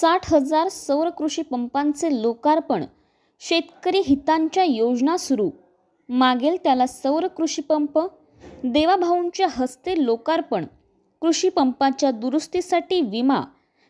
साठ हजार सौर कृषी पंपांचे लोकार्पण. शेतकरी हितांच्या योजना सुरू. मागेल त्याला सौर कृषी पंप. देवाभाऊंच्या हस्ते लोकार्पण. कृषी पंपाच्या दुरुस्तीसाठी विमा.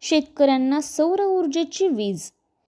शेतकऱ्यांना सौर ऊर्जेची वीज.